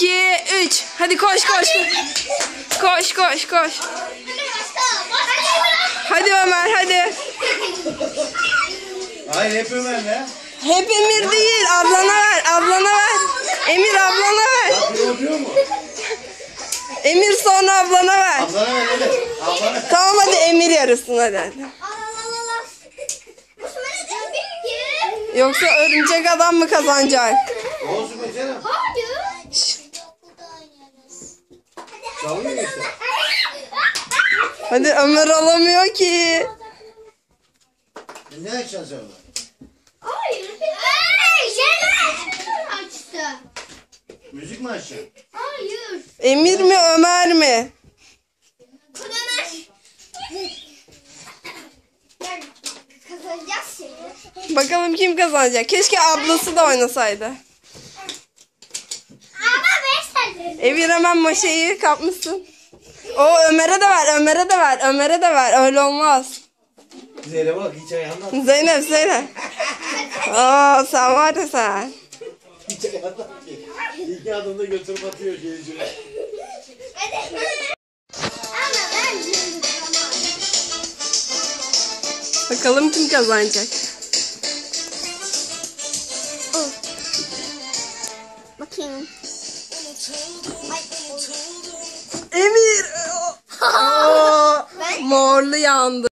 2, 3. Hadi koş koş. Koş koş koş. Hadi Ömer hadi. Hayır hep Ömer ne? Hep Emir değil. Ablana ver. Ablana ver. Emir ablana ver. Oluyor mu? Emir sonra ablana ver. Ablana ver hadi. Ablana. Tamam hadi Emir yarısın hadi. hadi. Yoksa örümcek adam mı kazanacak? Olsun canım. İşte. Hadi Ömer alamıyor ki. Ne açacaksın sen onu? Hayır. Hey, şey açtı. Müzik mi açacaksın? Hayır. Emir mi Ömer mi? Bakalım kim kazanacak. Keşke ablası da oynasaydı. Emir hemen maşayı kapmışsın. O Ömer'e de ver, Ömer'e de ver, Ömer'e de ver. Öyle olmaz. Zeynep bak hiç ayağından. Zeynep Zeynep. Aa sen var ya sen. Hiç ayağından ki. İki adımda götürüp atıyor geleceğe. Bakalım kim kazanacak. Bakayım. Emir. Morlu yandı.